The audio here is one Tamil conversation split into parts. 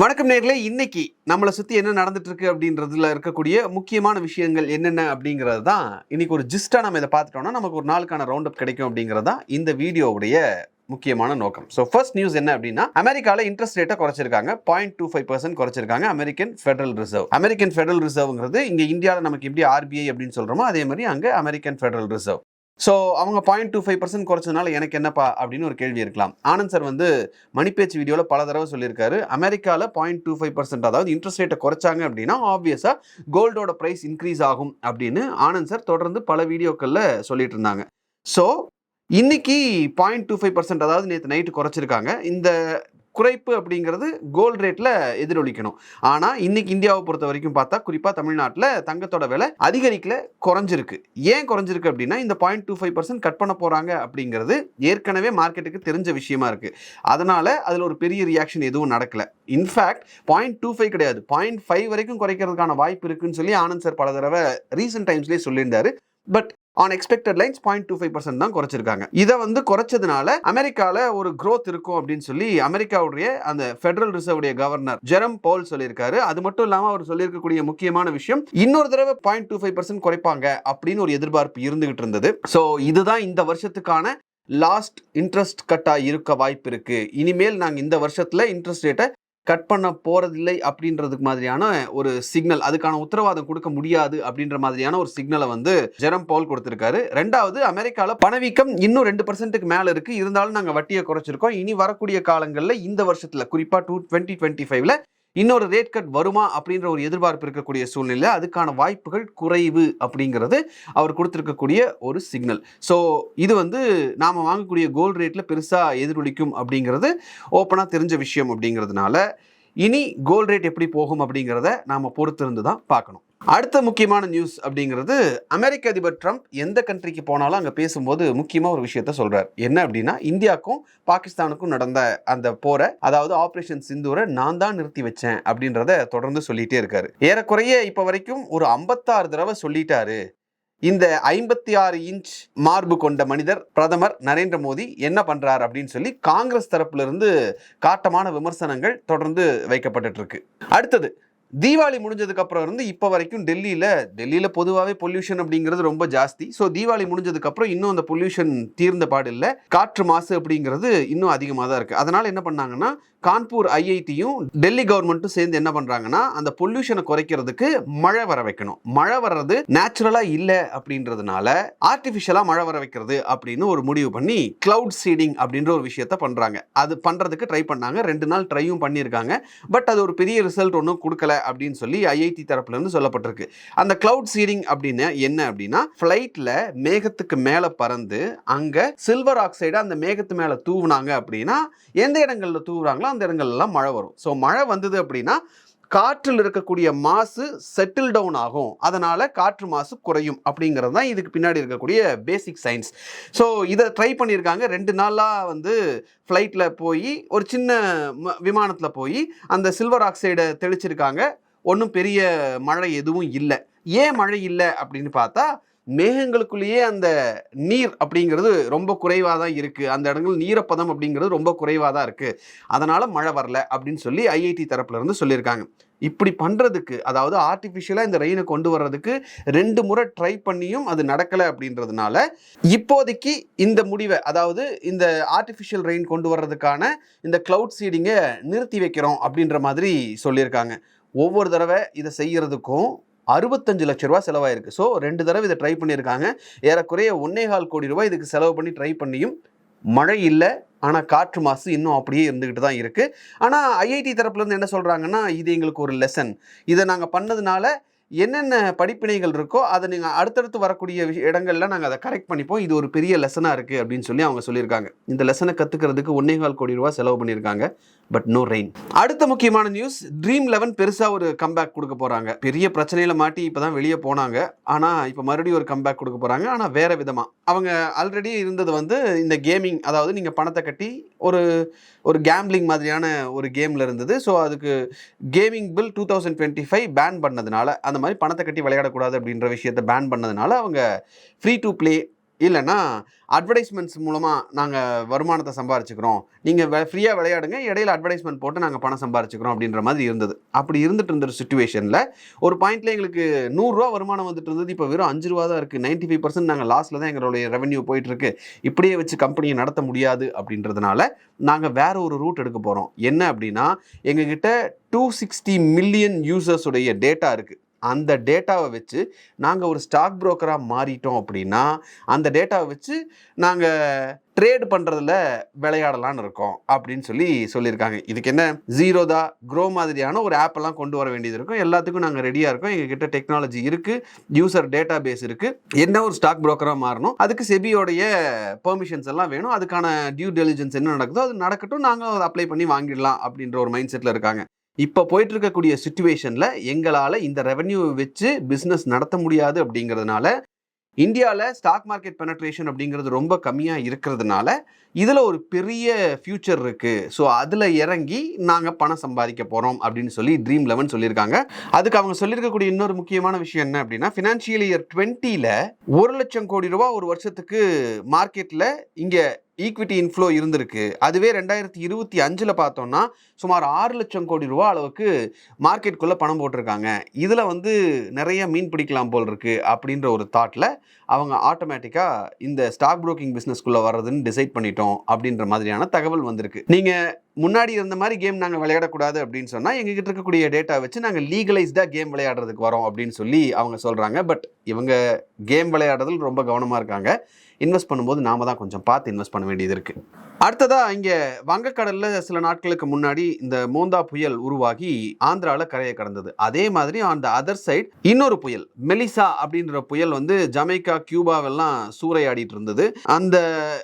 வணக்கம் நேர்களே இன்னைக்கு நம்மளை சுற்றி என்ன நடந்துட்டு இருக்கு அப்படின்றதுல இருக்கக்கூடிய முக்கியமான விஷயங்கள் என்னென்ன அப்படிங்கிறது தான் இன்னைக்கு ஒரு ஜிஸ்டாக நம்ம இதை பார்த்துட்டோம்னா நமக்கு ஒரு நாளுக்கான ரவுண்ட் அப் கிடைக்கும் அப்படிங்கிறது தான் இந்த வீடியோவுடைய முக்கியமான நோக்கம். ஸோ ஃபர்ஸ்ட் நியூஸ் என்ன அப்படின்னா அமெரிக்காவில் இன்ட்ரெஸ்ட் ரேட்டை குறைச்சிருக்காங்க. Point two five percent குறைச்சிருக்காங்க American federal reserve American federal ரிசர்வ்ங்கிறது இங்கே இந்தியாவில் நமக்கு எப்படி ஆர்பிஐ அப்படின்னு சொல்கிறோமோ அதே மாதிரி அங்கே அமெரிக்கன் ஃபெடரல் ரிசர்வ் ஸோ அவங்க பாயிண்ட் டூ ஃபைவ் பர்சன்ட் குறைச்சதுனால எனக்கு என்னப்பா அப்படின்னு ஒரு கேள்வி இருக்கலாம். ஆனந்த் சார் வந்து மணிப்பேச்சு வீடியோவில் பல தடவை சொல்லியிருக்காரு. அமெரிக்காவில் பாயிண்ட் டூ ஃபைவ் பர்சன்ட் அதாவது இன்ட்ரெஸ்ட் ரேட்டை குறைச்சாங்க அப்படின்னா ஆப்வியஸாக கோல்டோட ப்ரைஸ் இன்க்ரீஸ் ஆகும் அப்படின்னு ஆனந்த் சார் தொடர்ந்து பல வீடியோக்களில் சொல்லிட்டு இருந்தாங்க ஸோ இன்னைக்கு பாயிண்ட் டூ ஃபைவ் பர்சன்ட் அதாவது நேற்று நைட்டு குறைச்சிருக்காங்க. இந்த குறைப்பு அப்படிங்கிறது கோல்டு ரேட்டில் எதிரொலிக்கணும். ஆனால் இன்னைக்கு இந்தியாவை பொறுத்த வரைக்கும் பார்த்தா குறிப்பாக தமிழ்நாட்டில் தங்கத்தோட விலை அதிகரிக்கல குறைஞ்சிருக்கு. ஏன் குறைஞ்சிருக்கு அப்படின்னா இந்த point two five percent cut பண்ண போகிறாங்க அப்படிங்கிறது ஏற்கனவே மார்க்கெட்டுக்கு தெரிஞ்ச விஷயமா இருக்குது அதனால் அதில் ஒரு பெரிய ரியாக்ஷன் எதுவும் நடக்கலை. In fact point two five கிடையாது. பாயிண்ட் ஃபைவ் வரைக்கும் குறைக்கிறதுக்கான வாய்ப்பு இருக்குன்னு சொல்லி ஆனந்த் சார் பல தடவை ரீசெண்ட் டைம்ஸ்லேயே சொல்லியிருந்தாரு. But on expected lines point two five percent தான் குறைச்சிருக்காங்க. இதை வந்து குறைச்சதுனால அமெரிக்காவில் ஒரு க்ரோத் இருக்கும் அப்படின்னு சொல்லி அமெரிக்காவுடைய அந்த ஃபெடரல் ரிசர்வுடைய கவர்னர் ஜெரம் போல் சொல்லியிருக்காரு. அது மட்டும் இல்லாமல் அவர் சொல்லியிருக்கக்கூடிய முக்கியமான விஷயம் இன்னொரு தடவை பாயிண்ட் டூ ஃபைவ் பர்சன்ட் குறைப்பாங்க அப்படின்னு ஒரு எதிர்பார்ப்பு இருந்துகிட்டு இருந்தது. ஸோ இதுதான் இந்த வருஷத்துக்கான லாஸ்ட் இன்ட்ரெஸ்ட் கட்டாக இருக்க வாய்ப்பு இருக்குது இனிமேல் நாங்கள் இந்த வருஷத்தில் இன்ட்ரெஸ்ட் ரேட்டை கட் பண்ண போகிறதில்லை அப்படின்றதுக்கு மாதிரியான ஒரு சிக்னல் அதுக்கான உத்தரவாதம் கொடுக்க முடியாது அப்படின்ற மாதிரியான ஒரு சிக்னலை வந்து ஜெரம் பவுல் கொடுத்துருக்காரு. ரெண்டாவது அமெரிக்காவில் பணவீக்கம் இன்னும் ரெண்டு பர்சன்ட்டுக்கு மேலே இருக்குது இருந்தாலும் நாங்கள் வட்டியை குறைச்சிருக்கோம். இனி வரக்கூடிய காலங்களில் இந்த வருஷத்தில் குறிப்பாக டூ டுவெண்ட்டி டுவெண்ட்டி ஃபைவ்ல இன்னொரு ரேட் கட் வருமா அப்படின்ற ஒரு எதிர்பார்ப்பு இருக்கக்கூடிய சூழ்நிலை அதுக்கான வாய்ப்புகள் குறைவு அப்படிங்கிறது அவர் கொடுத்துருக்கக்கூடிய ஒரு சிக்னல் ஸோ இது வந்து நாம் வாங்கக்கூடிய கோல்டு ரேட்டில் பெருசாக எதிரொலிக்கும் அப்படிங்கிறது ஓப்பனாக தெரிஞ்ச விஷயம் அப்படிங்கிறதுனால இனி கோல்டு ரேட் எப்படி போகும் அப்படிங்கிறத நாம் பொறுத்திருந்து தான் பார்க்கணும். அடுத்த முக்கியமான நியூஸ் அப்படிங்கிறது அமெரிக்க அதிபர் ட்ரம்ப் எந்த கண்ட்ரிக்கு போனாலும் அங்கே பேசும்போது முக்கியமாக ஒரு விஷயத்த சொல்கிறார் என்ன அப்படின்னா இந்தியாவுக்கும் பாகிஸ்தானுக்கும் நடந்த அந்த போரை அதாவது ஆப்ரேஷன் சிந்தூரை நான் தான் நிறுத்தி வச்சேன் அப்படின்றத தொடர்ந்து சொல்லிகிட்டே இருக்காரு. ஏறக்குறைய இப்போ வரைக்கும் ஒரு ஐம்பத்தாறு தடவை சொல்லிட்டாரு. இந்த ஐம்பத்தி ஆறு இன்ச் மார்பு கொண்ட மனிதர் பிரதமர் நரேந்திர மோடி என்ன பண்ணுறார் அப்படின்னு சொல்லி காங்கிரஸ் தரப்புல இருந்து காட்டமான விமர்சனங்கள் தொடர்ந்து வைக்கப்பட்டுட்டு இருக்கு. அடுத்தது தீபாவளி முடிஞ்சதுக்கு அப்புறம் இருந்து இப்போ வரைக்கும் டெல்லியில் டெல்லியில் பொதுவாகவே பொல்யூஷன் அப்படிங்கிறது ரொம்ப ஜாஸ்தி. ஸோ தீபாவளி முடிஞ்சதுக்கப்புறம் இன்னும் அந்த பொல்யூஷன் தீர்ந்த பாடு இல்லை. காற்று மாசு அப்படிங்கிறது இன்னும் அதிகமாக தான் இருக்குது அதனால் என்ன பண்ணாங்கன்னா கான்பூர் ஐஐடியும் டெல்லி கவர்மெண்ட்டும் சேர்ந்து என்ன பண்ணுறாங்கன்னா அந்த பொல்யூஷனை குறைக்கிறதுக்கு மழை வர வைக்கணும். மழை வர்றது நேச்சுரலாக இல்லை அப்படின்றதுனால ஆர்டிஃபிஷியலாக மழை வர வைக்கிறது அப்படின்னு ஒரு முடிவு பண்ணி கிளவுட் சீடிங் அப்படின்ற ஒரு விஷயத்த பண்ணுறாங்க அது பண்ணுறதுக்கு ட்ரை பண்ணாங்க. ரெண்டு நாள் ட்ரையும் பண்ணியிருக்காங்க. பட் அது ஒரு பெரிய ரிசல்ட் ஒன்றும் கொடுக்கல. அப்படின்னு சொல்லி ஐஐடி தரப்புல இருந்து சொல்லப்பட்டிருக்கு. அந்த கிளவுட் சீடிங் அப்படின்னு என்ன அப்படின்னா ஃப்ளைட்டில் மேகத்துக்கு மேலே பறந்து அங்கே சில்வர் ஆக்சைடு அந்த மேகத்து மேலே தூவுனாங்க அப்படின்னா எந்த இடங்களில் தூவுறாங்களோ அந்த இடங்கள்லாம் மழை வரும். ஸோ மழை வந்தது அப்படின்னா காற்றில் இருக்கக்கூடிய மாசு செட்டில் டவுன் ஆகும். அதனால் காற்று மாசு குறையும் அப்படிங்கிறது தான் இதுக்கு பின்னாடி இருக்கக்கூடிய பேசிக் சயின்ஸ் ஸோ இதை ட்ரை பண்ணியிருக்காங்க. ரெண்டு நாளாக வந்து ஃப்ளைட்டில் போய் ஒரு சின்ன விமானத்தில் போய் அந்த சில்வர் ஆக்சைடை தெளிச்சிருக்காங்க. ஒன்றும் பெரிய மழை எதுவும் இல்லை. ஏன் மழை இல்லை அப்படின்னு பார்த்தா மேகங்களுக்குள்ளேயே அந்த நீர் அப்படிங்கிறது ரொம்ப குறைவாக தான் இருக்குது அந்த இடங்கள் நீரப்பதம் அப்படிங்கிறது ரொம்ப குறைவாக தான் இருக்குது அதனால் மழை வரல அப்படின்னு சொல்லி ஐஐடி தரப்புலேருந்து சொல்லியிருக்காங்க. இப்படி பண்ணுறதுக்கு அதாவது ஆர்டிஃபிஷியலாக இந்த ரெயினை கொண்டு வர்றதுக்கு ரெண்டு முறை ட்ரை பண்ணியும் அது நடக்கலை அப்படின்றதுனால இப்போதைக்கு இந்த முடிவை அதாவது இந்த ஆர்டிஃபிஷியல் ரெயின் கொண்டு வர்றதுக்கான இந்த க்ளவுட் சீடிங்கை நிறுத்தி வைக்கிறோம் அப்படின்ற மாதிரி சொல்லியிருக்காங்க. ஒவ்வொரு தடவை இதை செய்கிறதுக்கும் அறுபத்தஞ்சு லட்ச ரூபா செலவாயிருக்கு. ஸோ ரெண்டு தடவை இதை ட்ரை பண்ணியிருக்காங்க. ஏறக்குறைய ஒன்னே கால் கோடி ரூபாய் இதுக்கு செலவு பண்ணி ட்ரை பண்ணியும் மழை இல்லை ஆனால் காற்று மாசு இன்னும் அப்படியே இருந்துக்கிட்டு தான் இருக்குது ஆனால் ஐஐடி தரப்புலேருந்து என்ன சொல்கிறாங்கன்னா இது எங்களுக்கு ஒரு லெசன் இதை நாங்கள் பண்ணதுனால என்னென்ன படிப்பினைகள் இருக்கோ அதை நீங்கள் அடுத்தடுத்து வரக்கூடிய விஷ- இடங்கள்ல நாங்கள் அதை கரெக்ட் பண்ணிப்போம். இது ஒரு பெரிய லெசனாக இருக்குது அப்படின்னு சொல்லி அவங்க சொல்லியிருக்காங்க. இந்த லெசனை கற்றுக்கிறதுக்கு ஒன்னே கால் கோடி ரூபா செலவு பண்ணியிருக்காங்க. பட் நோ ரெயின் அடுத்த முக்கியமான நியூஸ் ட்ரீம் லெவன் பெருசாக ஒரு கம்பேக் கொடுக்க போகிறாங்க பெரிய பிரச்சனையில் மாட்டி இப்போ தான் வெளியே போனாங்க. ஆனால் இப்போ மறுபடியும் ஒரு கம்பேக் கொடுக்க போகிறாங்க ஆனால் வேறு விதமாக அவங்க ஆல்ரெடி இருந்தது வந்து இந்த கேமிங் அதாவது நீங்கள் பணத்தை கட்டி ஒரு ஒரு கேம்லிங் மாதிரியான ஒரு கேமில் இருந்தது. ஸோ அதுக்கு gaming bill two thousand twenty five ban பண்ணதுனால அந்த மாதிரி பணத்தை கட்டி விளையாடக்கூடாது அப்படின்ற விஷயத்தை பேன் பண்ணதுனால அவங்க ஃப்ரீ டு ப்ளே இல்லைன்னா அட்வர்டைஸ்மெண்ட்ஸ் மூலமாக நாங்கள் வருமானத்தை சம்பாரிச்சுக்கிறோம். நீங்கள் ஃப்ரீயாக விளையாடுங்க இடையில அட்வர்டைஸ்மெண்ட் போட்டு நாங்கள் பணம் சம்பாரிச்சுக்கிறோம் அப்படின்ற மாதிரி இருந்தது. அப்படி இருந்துட்டு இருந்த சுச்சுவேஷனில் ஒரு பாயிண்ட்ல எங்களுக்கு நூறுரூவா வருமானம் வந்துட்டு இருந்தது. இப்போ வெறும் அஞ்சு ரூபா தான் இருக்குது நைன்ட்டி ஃபைவ் பர்சன்ட் நாங்கள் லாஸில் தான் எங்களுடைய ரெவன்யூ போயிட்டுருக்கு இப்படியே வச்சு கம்பெனியை நடத்த முடியாது அப்படின்றதுனால நாங்கள் வேற ஒரு ரூட் எடுக்க போகிறோம் என்ன அப்படின்னா எங்ககிட்ட டூ சிக்ஸ்டி மில்லியன் யூசர்ஸுடைய டேட்டா இருக்குது அந்த டேட்டாவை வச்சு நாங்கள் ஒரு ஸ்டாக் புரோக்கராக மாறிட்டோம் அப்படின்னா அந்த டேட்டாவை வச்சு நாங்கள் ட்ரேட் பண்ணுறதுல விளையாடலான்னு இருக்கோம் அப்படின்னு சொல்லி சொல்லியிருக்காங்க. இதுக்கு என்ன? ஜீரோதா க்ரோ மாதிரியான ஒரு ஆப்பெல்லாம் கொண்டு வர வேண்டியது இருக்கும். எல்லாத்துக்கும் நாங்கள் ரெடியாக இருக்கோம். எங்ககிட்ட டெக்னாலஜி இருக்குது யூசர் டேட்டா பேஸ் இருக்குது என்ன ஒரு ஸ்டாக் புரோக்கராக மாறணும்? அதுக்கு செபியோடைய பெர்மிஷன்ஸ் எல்லாம் வேணும். அதுக்கான டியூ டெலிஜென்ஸ் என்ன நடக்குதோ அது நடக்கட்டும். நாங்கள் அதை அப்ளை பண்ணி வாங்கிடலாம் அப்படின்ற ஒரு மைண்ட் செட்டில் இருக்காங்க. இப்போ போயிட்டு இருக்கக்கூடிய சுச்சுவேஷனில் எங்களால் இந்த ரெவன்யூ வச்சு பிஸ்னஸ் நடத்த முடியாது அப்படிங்கிறதுனால இந்தியாவில் ஸ்டாக் மார்க்கெட் பெனட்ரேஷன் அப்படிங்கிறது ரொம்ப கம்மியாக இருக்கிறதுனால இதில் ஒரு பெரிய ஃப்யூச்சர் இருக்குது ஸோ அதில் இறங்கி நாங்கள் பணம் சம்பாதிக்க போகிறோம் அப்படின்னு சொல்லி ட்ரீம் லெவன் சொல்லியிருக்காங்க. அதுக்கு அவங்க சொல்லியிருக்கக்கூடிய இன்னொரு முக்கியமான விஷயம் என்ன அப்படின்னா ஃபினான்ஷியல் இயர் டுவெண்ட்டியில் ஒரு லட்சம் கோடி ரூபா ஒரு வருஷத்துக்கு மார்க்கெட்டில் இங்கே ஈக்விட்டி இன்ஃப்ளோ இருந்திருக்கு. அதுவே ரெண்டாயிரத்தி இருபத்தி அஞ்சில் பார்த்தோம்னா சுமார் ஆறு லட்சம் கோடி ரூபா அளவுக்கு மார்க்கெட்டுக்குள்ளே பணம் போட்டிருக்காங்க. இதில் வந்து நிறைய மீன் பிடிக்கலாம் போல் இருக்குது அப்படின்ற ஒரு தாட்டில் அவங்க ஆட்டோமேட்டிக்காக இந்த ஸ்டாக் ப்ரோக்கிங் பிஸ்னஸ்க்குள்ளே வர்றதுன்னு டிசைட் பண்ணிட்டோம் அப்படின்ற மாதிரியான தகவல் வந்திருக்கு. நீங்கள் முன்னாடி இருந்த மாதிரி கேம் நாங்கள் விளையாடக்கூடாது அப்படின்னு சொன்னால் எங்ககிட்ட இருக்கக்கூடிய டேட்டா வச்சு நாங்கள் லீகலைஸ்டாக கேம் விளையாடுறதுக்கு வரோம் அப்படின்னு சொல்லி அவங்க சொல்கிறாங்க பட் இவங்க கேம் விளையாடுறதில் ரொம்ப கவனமாக இருக்காங்க. இன்வெஸ்ட் பண்ணும்போது நாம தான் கொஞ்சம் பார்த்து இன்வெஸ்ட் பண்ண வேண்டியது இருக்குது அடுத்ததாக இங்கே வங்கக்கடலில் சில நாட்களுக்கு முன்னாடி இந்த மோந்தா புயல் உருவாகி ஆந்திராவில் கரையை கடந்தது. அதே மாதிரி அந்த அதர் சைட் இன்னொரு புயல் மெலிசா அப்படின்ற புயல் வந்து ஜமைக்கா கியூபாவெல்லாம் சூறையாடிட்டு இருந்தது அந்த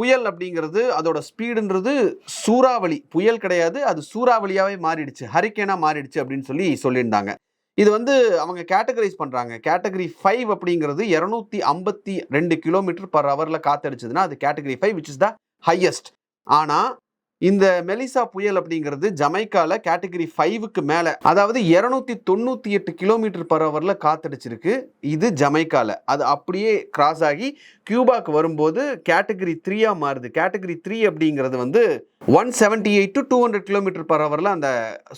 புயல் அப்படிங்கிறது அதோட ஸ்பீடுன்றது சூறாவளி. புயல் கிடையாது அது சூறாவளியாகவே மாறிடுச்சு. ஹரிக்கேனாக மாறிடுச்சு அப்படின்னு சொல்லி சொல்லியிருந்தாங்க. இது வந்து அவங்க கேட்டகரைஸ் பண்ணுறாங்க கேட்டகரி ஃபைவ் அப்படிங்கிறது இரநூத்தி ஐம்பத்தி ரெண்டு கிலோமீட்டர் பர் ஹவரில் காத்தடிச்சதுன்னா அது category five which is the highest ஆனால் இந்த மெலிசா புயல் அப்படிங்கிறது ஜமைக்கால கேட்டகரி ஃபைவுக்கு மேலே அதாவது இரநூத்தி தொண்ணூற்றி எட்டு கிலோமீட்டர் பர் ஹவரில் காத்தடிச்சிருக்கு. இது ஜமைக்கால. அது அப்படியே கிராஸ் ஆகி கியூபாக்கு வரும்போது கேட்டகரி த்ரீயாக மாறுது. கேட்டகரி த்ரீ அப்படிங்கிறது வந்து one seventy eight to two hundred kilometre per ஹவரில் அந்த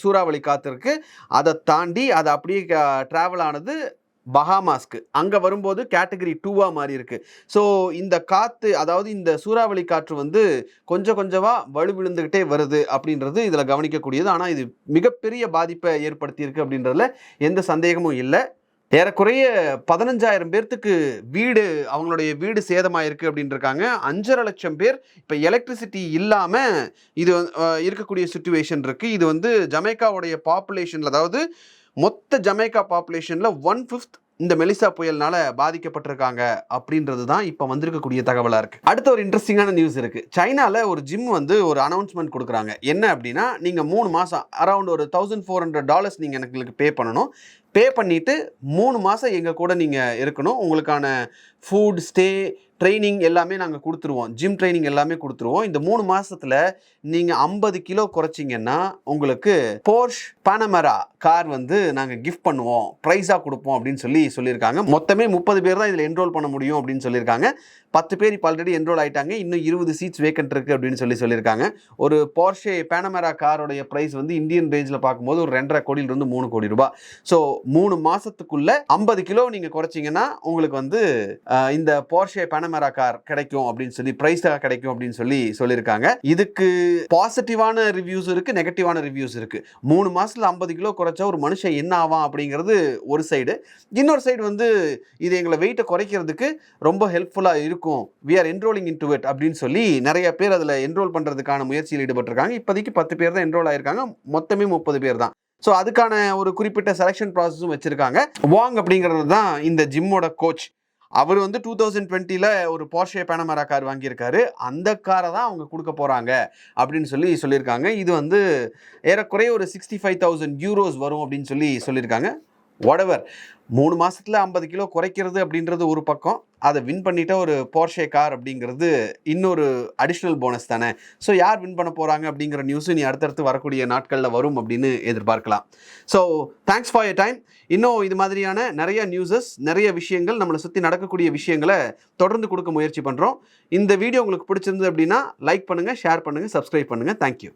சூறாவளி காத்திருக்கு. இருக்கு அதை தாண்டி அதை அப்படியே ட்ராவல் ஆனது பஹாமாஸ்க்கு அங்கே வரும்போது கேட்டகரி டூவாக மாறி இருக்கு. ஸோ இந்த காற்று அதாவது இந்த சூறாவளி காற்று வந்து கொஞ்சம் கொஞ்சமாக வலு விழுந்துக்கிட்டே வருது அப்படின்றது இதில் கவனிக்கக்கூடியது. ஆனால் இது மிகப்பெரிய பாதிப்பை ஏற்படுத்தியிருக்கு அப்படின்றதுல எந்த சந்தேகமும் இல்லை. ஏறக்குறைய பதினஞ்சாயிரம் பேர்த்துக்கு வீடு அவங்களுடைய வீடு சேதமாயிருக்கு அப்படின்னு இருக்காங்க அஞ்சரை லட்சம் பேர் இப்போ எலக்ட்ரிசிட்டி இல்லாமல் இது இருக்கக்கூடிய சுச்சுவேஷன் இருக்குது இது வந்து ஜமைக்காவுடைய பாப்புலேஷனில் அதாவது மொத்த ஜமேக்கா பாப்புலேஷனில் ஒன் ஃபிஃப்த் இந்த மெலிசா புயல்னால பாதிக்கப்பட்டிருக்காங்க அப்படின்றது தான் இப்போ வந்திருக்கக்கூடிய தகவலாக இருக்குது அடுத்த ஒரு இன்ட்ரெஸ்டிங்கான நியூஸ் இருக்குது சைனாவில் ஒரு ஜிம் வந்து ஒரு அனௌன்ஸ்மெண்ட் கொடுக்குறாங்க. என்ன அப்படின்னா நீங்கள் மூணு மாதம் அரௌண்ட் ஒரு தௌசண்ட் ஃபோர் ஹண்ட்ரட் டாலர்ஸ் நீங்கள் எனக்கு பே பண்ணணும். பே பண்ணிவிட்டு மூணு மாதம் எங்கள் கூட நீங்கள் இருக்கணும். உங்களுக்கான ஃபுட் ஸ்டே ட்ரைனிங் எல்லாமே நாங்கள் கொடுத்துருவோம். ஜிம் ட்ரைனிங் எல்லாமே கொடுத்துருவோம். இந்த மூணு மாதத்தில் நீங்கள் ஐம்பது கிலோ குறைச்சிங்கன்னா உங்களுக்கு போர்ஷ் பனமரா கார் வந்து நாங்கள் கிஃப்ட் பண்ணுவோம். ப்ரைஸாக கொடுப்போம் அப்படின்னு சொல்லி சொல்லியிருக்காங்க. மொத்தமே முப்பது பேர் தான் இதில் என்ரோல் பண்ண முடியும் அப்படின்னு சொல்லியிருக்காங்க. பத்து பேர் இப்போ ஆல்ரெடி என்ரோல் ஆயிட்டாங்க. இன்னும் இருபது சீட்ஸ் வேக்கன்ட் இருக்குது அப்படின்னு சொல்லி சொல்லியிருக்காங்க. ஒரு போர்ஷே பேனமரா காரோடைய ப்ரைஸ் வந்து இந்தியன் ரேஞ்சில் பார்க்கும்போது ஒரு ரெண்டரை கோடியிலிருந்து மூணு கோடி ரூபாய். ஸோ மூணு மாதத்துக்குள்ளே ஐம்பது கிலோ நீங்கள் குறைச்சிங்கன்னா உங்களுக்கு வந்து இந்த போர்ஷே பேனமரா கார் கிடைக்கும் அப்படின்னு சொல்லி ப்ரைஸாக கிடைக்கும் அப்படின்னு சொல்லி சொல்லியிருக்காங்க. இதுக்கு பாசிட்டிவான ரிவ்யூஸ் இருக்குது நெகட்டிவான ரிவ்யூஸ் இருக்குது மூணு மாதத்தில் ஐம்பது கிலோ குறைச்சா ஒரு மனுஷன் என்ன ஆவான் அப்படிங்கிறது ஒரு சைடு இன்னொரு சைடு வந்து இது எங்களை வெயிட்டை குறைக்கிறதுக்கு ரொம்ப ஹெல்ப்ஃபுல்லாக இருக்கும். We are enrolling in to it அப்படின்னு சொல்லி நிறைய பேர் அதில் என்ரோல் பண்ணுறதுக்கான முயற்சியில் ஈடுபட்டிருக்காங்க. இப்போதைக்கு பத்து பேர் தான் என்ரோல் ஆயிருக்காங்க. மொத்தமே முப்பது பேர் தான். ஸோ அதுக்கான ஒரு குறிப்பிட்ட செலெக்ஷன் ப்ராசஸும் வச்சுருக்காங்க. வாங் அப்படிங்கிறது தான் இந்த ஜிம்மோட கோச் அவர் வந்து டூ தௌசண்ட் டுவெண்ட்டியில் ஒரு போர்ஷே பேனமரா கார் வாங்கியிருக்காரு. அந்த காரை தான் அவங்க கொடுக்க போகிறாங்க அப்படின்னு சொல்லி சொல்லியிருக்காங்க. இது வந்து ஏறக்குறைய ஒரு சிக்ஸ்டி ஃபைவ் தௌசண்ட் யூரோஸ் வரும் அப்படின்னு சொல்லி சொல்லியிருக்காங்க. ஒடவர் மூணு மாதத்தில் ஐம்பது கிலோ குறைக்கிறது அப்படின்றது ஒரு பக்கம். அதை வின் பண்ணிட்ட ஒரு போர்ஷே கார் அப்படிங்கிறது இன்னொரு அடிஷ்னல் போனஸ் தானே. ஸோ யார் வின் பண்ண போகிறாங்க அப்படிங்கிற நியூஸும் நீ அடுத்தடுத்து வரக்கூடிய நாட்களில் வரும் அப்படின்னு எதிர்பார்க்கலாம். So thanks for your time இன்னும் இது மாதிரியான நிறைய நியூஸஸ் நிறைய விஷயங்கள் நம்மளை சுற்றி நடக்கக்கூடிய விஷயங்களை தொடர்ந்து கொடுக்க முயற்சி பண்ணுறோம் இந்த வீடியோ உங்களுக்கு பிடிச்சிருந்தது அப்படின்னா லைக் பண்ணுங்கள் ஷேர் பண்ணுங்கள் சப்ஸ்கிரைப் பண்ணுங்கள் தேங்க்யூ